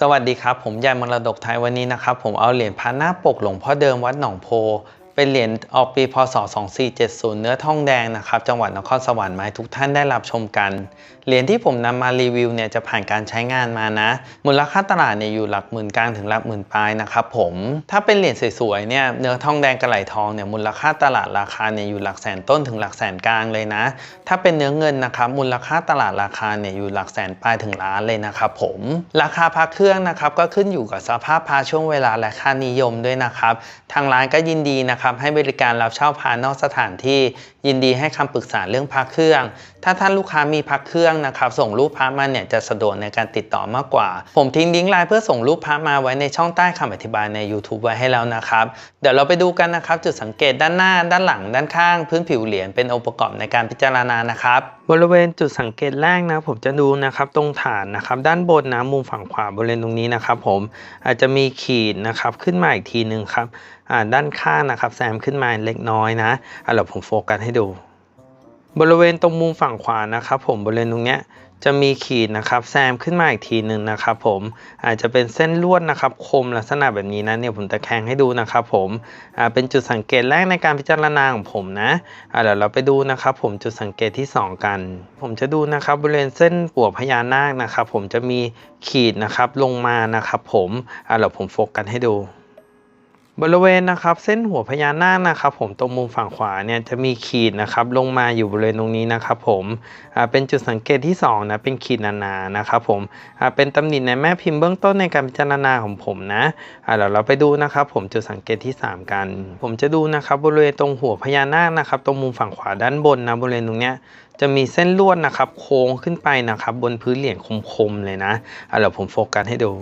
สวัสดีครับ ผมยายมรดกไทยวันนี้นะครับ ผมเอาเหรียญพระหน้าปกหลวงพ่อเดิมวัดหนองโพ เป็นเหรียญออกปีพศ 2470 เนื้อทองแดงนะครับ จังหวัดนครสวรรค์มาให้ทุกท่านได้รับชมกัน เหรียญที่ผมนำมารีวิวเนี่ยจะผ่านการใช้งานมานะ มูลค่าตลาดเนี่ยอยู่หลักหมื่นกลางถึงหลักหมื่นปลายนะครับผม ถ้าเป็นเหรียญสวยๆเนี่ยเนื้อทองแดงกระไหลทองเนี่ยมูลค่าตลาดราคาเนี่ยอยู่หลักแสนต้นถึงหลักแสนกลางเลยนะ ถ้าเป็นเนื้อเงินนะครับมูลค่าตลาดราคาเนี่ยอยู่หลักแสนปลายถึงล้านเลยนะครับผม ราคาพระเครื่องนะครับก็ขึ้นอยู่กับสภาพพระช่วงเวลาและค่านิยมด้วยนะครับ ทางร้านก็ยินดีนะครับให้บริการรับเช่าพานอกสถานที่ ยินดีให้คำปรึกษาเรื่องพักเครื่อง ถ้าท่านลูกค้ามีพักเครื่องนะครับ ส่งรูปพระมาเนี่ยจะสะดวกในการติดต่อมากกว่า ผมทิ้งลิงก์ไลน์เพื่อส่งรูปพระมาไว้ในช่องใต้คำอธิบายใน YouTube ไว้ให้แล้วนะครับ เดี๋ยวเราไปดูกันนะครับ จุดสังเกตด้านหน้า ด้านหลัง ด้านข้าง พื้นผิวเหรียญเป็นองค์ประกอบในการพิจารณานะครับ บริเวณจุดสังเกตแรกนะผมจะดูนะครับตรงฐานนะครับด้านบนนะมุมฝั่งขวาบริเวณตรงนี้นะครับ ผมอาจจะมีขีดนะครับขึ้นมาอีกทีหนึ่งครับด้านข้างนะครับแซมขึ้นมาเล็กน้อยนะอะเดี๋ยวผมโฟกัสให้ดู บริเวณตรงมุมฝั่งขวานะครับ ผมบริเวณตรงเนี้ย จะมีขีดนะครับแซมขึ้นมาอีกทีหนึ่งนะครับผมอาจจะเป็นเส้นลวดนะครับคมลักษณะแบบนี้นะเนี่ยผมตะแคงให้ดูนะครับผมอ่าเป็นจุดสังเกตแรกในการพิจารณาของผมนะอ่าเดี๋ยวเราไปดูนะครับผมจุดสังเกตที่ 2 กัน ผมจะดูนะครับบริเวณเส้นปัวพญานาคนะครับผมจะมีขีดนะครับลงมานะครับผมอ่าเดี๋ยวผมโฟกัสให้ดู บริเวณนะครับเส้นหัวพญานาคนะครับ ผมตรงมุมฝั่งขวาเนี่ยจะมีขีดนะครับลงมาอยู่บริเวณตรงนี้นะครับผมเป็นจุดสังเกตที่2นะเป็นขีดหนานะครับผมเป็นตำหนิในแม่พิมพ์เบื้องต้นในการพิจารณาของผมนะเดี๋ยวเราไปดูนะครับ ผมจุดสังเกตที่ 3 กัน ผมจะดูนะครับบริเวณตรงหัวพญานาคนะครับตรงมุมฝั่งขวาด้านบนนะบริเวณตรงเนี้ยจะมีเส้นลวดนะครับโค้งขึ้นไปนะครับบนพื้นเหรียญคมๆเลยนะเดี๋ยวผมโฟกัสให้ดู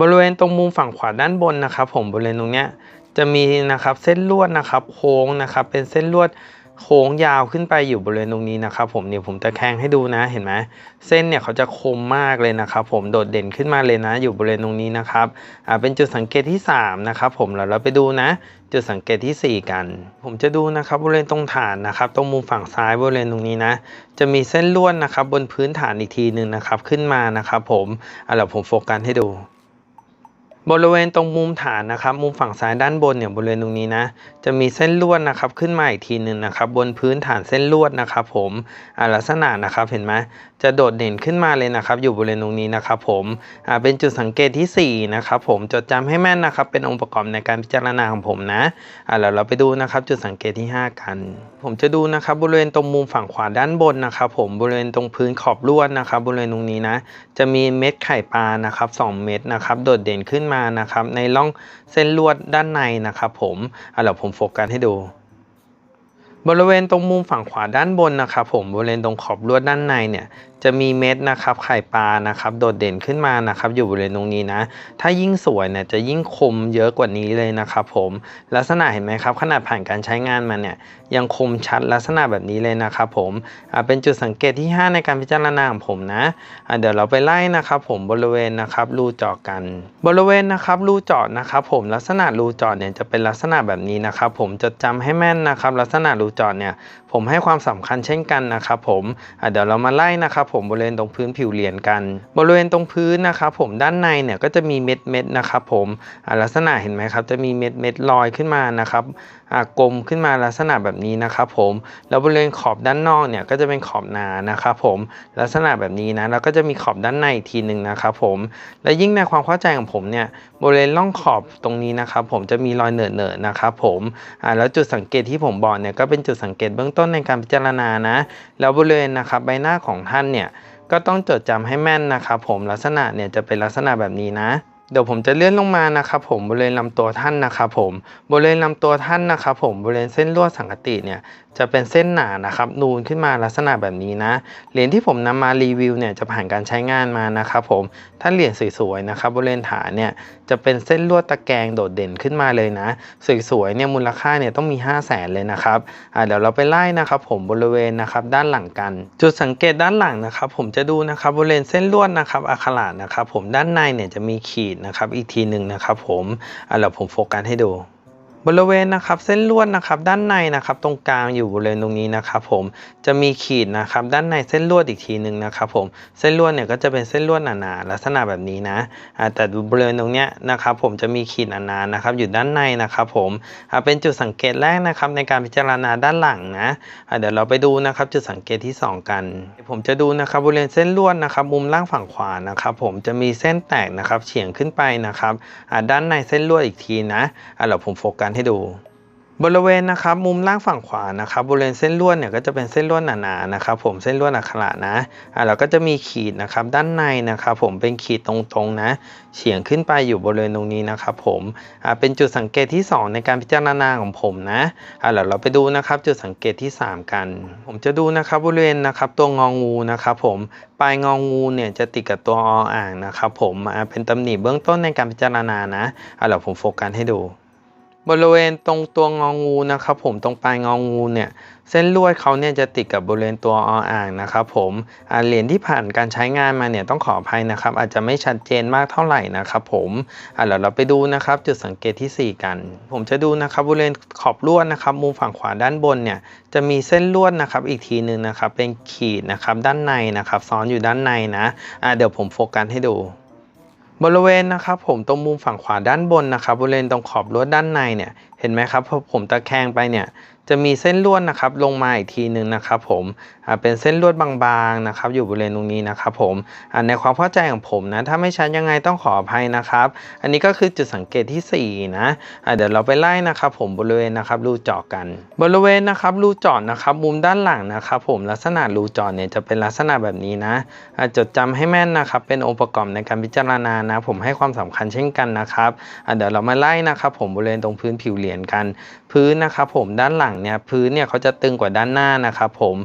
บริเวณตรงมุมฝั่งขวาด้านบนนะครับผมบริเวณตรงเนี้ยจะมีนะครับเส้นลวดนะครับโค้งนะครับเป็นเส้นลวดโค้งยาวขึ้นไปอยู่บริเวณตรงนี้นะครับผมเนี่ยผมตะแคงให้ดูนะเห็นไหมเส้นเนี่ยเขาจะคมมากเลยนะครับผมโดดเด่นขึ้นมาเลยนะ อยู่บริเวณตรงนี้นะครับอ่าเป็นจุดสังเกตที่ 3 นะครับผมแล้วเราไปดูนะ จุดสังเกตที่ 4 กัน ผมจะดูนะครับบริเวณตรงฐานนะครับตรงมุมฝั่งซ้ายบริเวณตรงนี้นะ จะมีเส้นลวดนะครับบนพื้นฐานอีกทีหนึ่งนะครับขึ้นมานะครับผมอ่าเดี๋ยวผมโฟกัสให้ดู บริเวณตรงมุมฐานนะครับ มุมฝั่งซ้ายด้านบนเนี่ยบริเวณตรงนี้นะ จะมีเส้นลวดนะครับขึ้นมาอีกทีหนึ่งนะครับ บนพื้นฐานเส้นลวดนะครับ ผมลักษณะนะครับเห็นไหมจะโดดเด่นขึ้นมาเลยนะครับ อยู่บริเวณตรงนี้นะครับ ผมเป็นจุดสังเกตที่ 4 นะครับ ผมจดจำให้แม่นนะครับ เป็นองค์ประกอบในการพิจารณาของผมนะแล้วเราไปดูนะครับ จุดสังเกตที่ 5 กัน ผมจะดูนะครับ บริเวณตรงมุมฝั่งขวาด้านบนนะครับ ผมบริเวณตรงพื้นขอบลวดนะครับ บริเวณตรงนี้นะ จะมีเม็ดไข่ปลานะครับ 2 เม็ดนะครับ โดดเด่นขึ้นมานะครับ ในร่องเส้นลวดด้านในนะครับ ผมเอาล่ะผมโฟกัสให้ดู บริเวณตรงมุมฝั่งขวาด้านบนนะครับ ผมบริเวณตรงขอบลวดด้านในเนี่ยจะมีเม็ดนะครับไข่ปลานะครับโดดเด่นขึ้นมานะครับอยู่บริเวณตรงนี้นะถ้ายิ่งสวยเนี่ยจะยิ่งคมเยอะกว่านี้เลยนะครับผมลักษณะเห็นไหมครับขนาดผ่านการใช้งานมาเนี่ยยังคมชัดลักษณะแบบนี้เลยนะครับผมเป็นจุดสังเกตที่ 5 ในการพิจารณาของผมนะอ่าเดี๋ยวเราไปไล่นะครับผมบริเวณนะครับรูเจาะกัน บริเวณนะครับรูเจาะนะครับผมลักษณะรูเจาะเนี่ยจะเป็นลักษณะแบบนี้นะครับผมจดจำให้แม่นนะครับลักษณะรูเจาะเนี่ยผมให้ความสำคัญเช่นกันนะครับผมเดี๋ยวเรามาไล่นะครับผมบริเวณตรงพื้นผิวเหรียญกัน บริเวณตรงพื้นนะครับผมด้านในเนี่ยก็จะมีเม็ดเม็ดนะครับผมลักษณะเห็นไหมครับจะมีเม็ดเม็ดลอยขึ้นมานะครับกลมขึ้นมาลักษณะแบบนี้นะครับผมแล้วบริเวณขอบด้านนอกเนี่ยก็จะเป็นขอบหนานะครับผมลักษณะแบบนี้นะแล้วก็จะมีขอบด้านในอีกทีหนึ่งนะครับผมและยิ่งในความเข้าใจของผมเนี่ยบริเวณร่องขอบตรงนี้นะครับผมจะมีรอยเหนอะเหนะนะครับผมอ่าแล้วจุดสังเกตที่ผมบอกเนี่ยก็เป็นจุดสังเกตเบื้องต้นในการพิจารณานะแล้วบริเวณนะครับใบหน้าของท่านเนี่ยก็ต้องจดจำให้แม่นนะครับผมลักษณะเนี่ยจะเป็นลักษณะแบบนี้นะ เดี๋ยวผมจะเลื่อนลงมานะครับผมบริเวณลำตัวท่านนะครับผมบริเวณลำตัวท่านนะครับผมบริเวณเส้นลวดสังกติเนี่ยจะเป็นเส้นหนานะครับนูนขึ้นมาลักษณะแบบนี้นะเหรียญที่ผมนำมารีวิวเนี่ยจะผ่านการใช้งานมานะครับผมถ้าเหรียญสวยๆนะครับบริเวณฐานเนี่ยจะเป็นเส้นลวดตะแกรงโดดเด่นขึ้นมาเลยนะสวยๆเนี่ยมูลค่าเนี่ยต้องมี 5 0 0แสนเลยนะครับอ่าเดี๋ยวเราไปไล่นะครับผมบริเวณนะครับด้านหลังกัน จุดสังเกตด้านหลังนะครับผมจะดูนะครับบริเวณเส้นลวดนะครับอักขระนะครับผมด้านในเนี่ยจะมีขีดนะครับ อีกทีหนึ่งนะครับผมอ่าเดี๋ยวผมโฟกัสให้ดู บริเวณนะครับเส้นลวดนะครับด้านในนะครับตรงกลางอยู่บริเวณตรงนี้นะครับผมจะมีขีดนะครับด้านในเส้นลวดอีกทีหนึ่งนะครับผมเส้นลวดเนี่ยก็จะเป็นเส้นลวดหนาๆลักษณะแบบนี้นะแต่บริเวณตรงเนี้ยนะครับผมจะมีขีดหนาๆนะครับอยู่ด้านในนะครับผมเป็นจุดสังเกตแรกนะครับในการพิจารณาด้านหลังนะเดี๋ยวเราไปดูนะครับจุดสังเกตที่สองกัน ผมจะดูนะครับบริเวณเส้นลวดนะครับมุมล่างฝั่งขวานะครับผมจะมีเส้นแตกนะครับเฉียงขึ้นไปนะครับด้านในเส้นลวดอีกทีนะอ่าเดี๋ยวผมโฟกัสให้ดู บริเวณนะครับมุมล่างฝั่งขวานะครับบริเวณเส้นลวดเนี่ยก็จะเป็นเส้นลวดหนาๆนะครับผมเส้นลวดอักขระนะอ่าแล้วก็จะมีขีดนะครับด้านในนะครับผมเป็นขีดตรงๆนะเฉียงขึ้นไปอยู่บริเวณตรงนี้นะครับผมอ่าเป็นจุดสังเกตที่ 2 ในการพิจารณาของผมนะอ่าเดี๋ยวเราไปดูนะครับจุดสังเกตที่ 3 กัน ผมจะดูนะครับบริเวณนะครับตัวงองูนะครับผมปลายงองูเนี่ยจะติดกับตัวออ่างนะครับผมอ่าเป็นตำหนิเบื้องต้นในการพิจารณานะอ่าเดี๋ยวผมโฟกัสให้ดู บริเวณตรงตัวงองูนะครับผมตรงปลายงองูเนี่ยเส้นลวดเขาเนี่ยจะติดกับบริเวณตัวออ่างนะครับผมเหรียญที่ผ่านการใช้งานมาเนี่ยต้องขออภัยนะครับ อาจจะไม่ชัดเจนมากเท่าไหร่นะครับผมเดี๋ยวเราไปดูนะครับจุดสังเกตที่ 4 กัน ผมจะดูนะครับบริเวณขอบลวดนะครับมุมฝั่งขวาด้านบนเนี่ยจะมีเส้นลวดนะครับอีกทีหนึ่งนะครับเป็นขีดนะครับด้านในนะครับซ้อนอยู่ด้านในนะอ่าเดี๋ยวผมโฟกัสให้ดู บริเวณนะครับผมตรงมุมฝั่งขวาด้านบนนะครับบริเวณตรงขอบลวด้านในเนี่ยเห็นไหมครับพอผมตะแคงไปเนี่ยจะมีเส้นลวดนะครับลงมาอีกทีหนึ่งนะครับผม เป็นเส้นลวดบางๆนะครับ อยู่บริเวณตรงนี้นะครับผมในความเข้าใจของผมนะถ้าไม่ชัดยังไงต้องขออภัยนะครับ อันนี้ก็คือจุดสังเกตที่4นะเดี๋ยวเราไปไล่นะครับ ผมบริเวณนะครับรูเจาะกัน บริเวณนะครับรูเจาะนะครับมุมด้านหลังนะครับ ผมลักษณะรูเจาะเนี่ยจะเป็นลักษณะแบบนี้นะจดจำให้แม่นนะครับ เป็นองค์ประกอบในการพิจารณานะ ผมให้ความสำคัญเช่นกันนะครับเดี๋ยวเรามาไล่นะครับ ผมบริเวณตรงพื้นผิวเหรียญกัน พื้นนะครับ ผมด้านหลังเนี่ยพื้นเนี่ยเขาจะตึงกว่าด้านหน้านะครับ ผม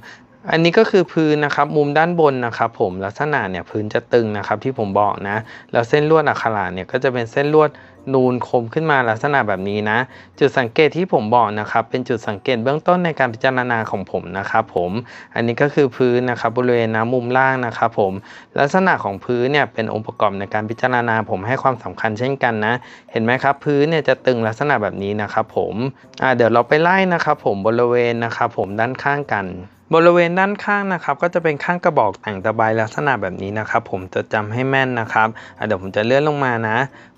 อันนี้ก็คือพื้นนะครับมุมด้านบนนะครับผมลักษณะเนี่ยพื้นจะตึงนะครับที่ผมบอกนะแล้วเส้นลวดอักขระเนี่ยก็จะเป็นเส้นลวดนูนคมขึ้นมาลักษณะแบบนี้นะ จุดสังเกตที่ผมบอกนะครับเป็นจุดสังเกตเบื้องต้นในการพิจารณาของผมนะครับผมอันนี้ก็คือพื้นนะครับบริเวณนะมุมล่างนะครับผมลักษณะของพื้นเนี่ยเป็นองค์ประกอบในการพิจารณาผมให้ความสำคัญเช่นกันนะ เห็นไหมครับพื้นเนี่ยจะตึงลักษณะแบบนี้นะครับผมอ่าเดี๋ยวเราไปไล่นะครับผมบริเวณนะครับผมด้านข้างกัน บริเวณด้านข้างนะครับ ก็จะเป็นข้างกระบอกแต่งตะไบลักษณะแบบนี้นะครับ ผมจะจำให้แม่นนะครับเดี๋ยวผมจะเลื่อนลงมานะ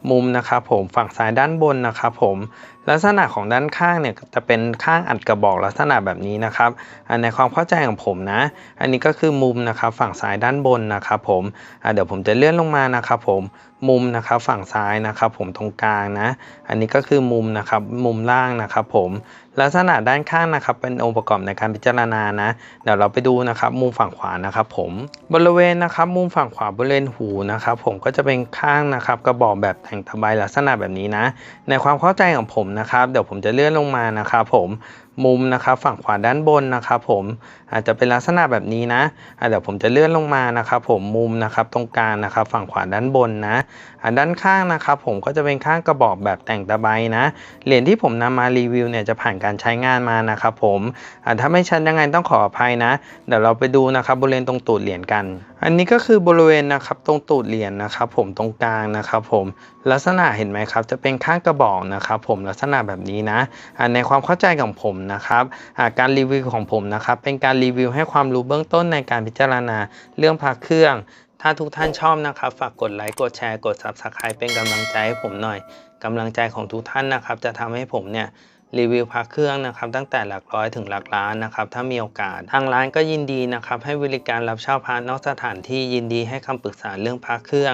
มุมนะครับ ผมฝั่งซ้ายด้านบนนะครับ ผมลักษณะของด้านข้างเนี่ยจะเป็นข้างอัดกระบอกลักษณะแบบนี้นะครับในความเข้าใจของผมนะ อันนี้ก็คือมุมนะครับฝั่งซ้ายด้านบนนะครับผมเดี๋ยวผมจะเลื่อนลงมานะครับผมมุมนะครับฝั่งซ้ายนะครับผมตรงกลางนะ อันนี้ก็คือมุมนะครับมุมล่างนะครับผมลักษณะด้านข้างนะครับเป็นองค์ประกอบในการพิจารณานะ เดี๋ยวเราไปดูนะครับมุมฝั่งขวานะครับผมบริเวณนะครับมุมฝั่งขวาบริเวณหูนะครับผมก็จะเป็นข้างนะครับกระบอกแบบแต่งตะไบลักษณะแบบนี้นะ ในความเข้าใจของผมนะครับเดี๋ยวผมจะเลื่อนลงมานะครับผมมุมนะครับฝั่งขวาด้านบนนะครับผมอาจจะเป็นลักษณะแบบนี้นะเดี๋ยวผมจะเลื่อนลงมานะครับผมมุมนะครับตรงกลางนะครับฝั่งขวาด้านบนนะด้านข้างนะครับผมก็จะเป็นข้างกระบอกแบบแต่งตะไบนะเหรียญที่ผมนำมารีวิวเนี่ยจะผ่านการใช้งานมานะครับผมถ้าไม่ชัดยังไงต้องขออภัยนะ เดี๋ยวเราไปดูนะครับบริเวณตรงตูดเหรียญกัน อันนี้ก็คือบริเวณนะครับตรงตูดเหรียญนะครับผมตรงกลางนะครับผม ลักษณะเห็นไหมครับ จะเป็นข้างกระบอกนะครับ ผมลักษณะแบบนี้นะในความเข้าใจของผมนะครับการรีวิวของผมนะครับ เป็นการรีวิวให้ความรู้เบื้องต้นในการพิจารณาเรื่องพระเครื่อง ถ้าทุกท่านชอบนะครับ ฝากกดไลค์กดแชร์กด Subscribe เป็นกำลังใจให้ผมหน่อยกำลังใจของทุกท่านนะครับ จะทำให้ผมเนี่ยรีวิวพระเครื่องนะครับตั้งแต่หลักร้อยถึงหลักล้านนะครับถ้ามีโอกาส ทางร้านก็ยินดีนะครับให้บริการรับเช่าพระนอกสถานที่ยินดีให้คำปรึกษาเรื่องพระเครื่อง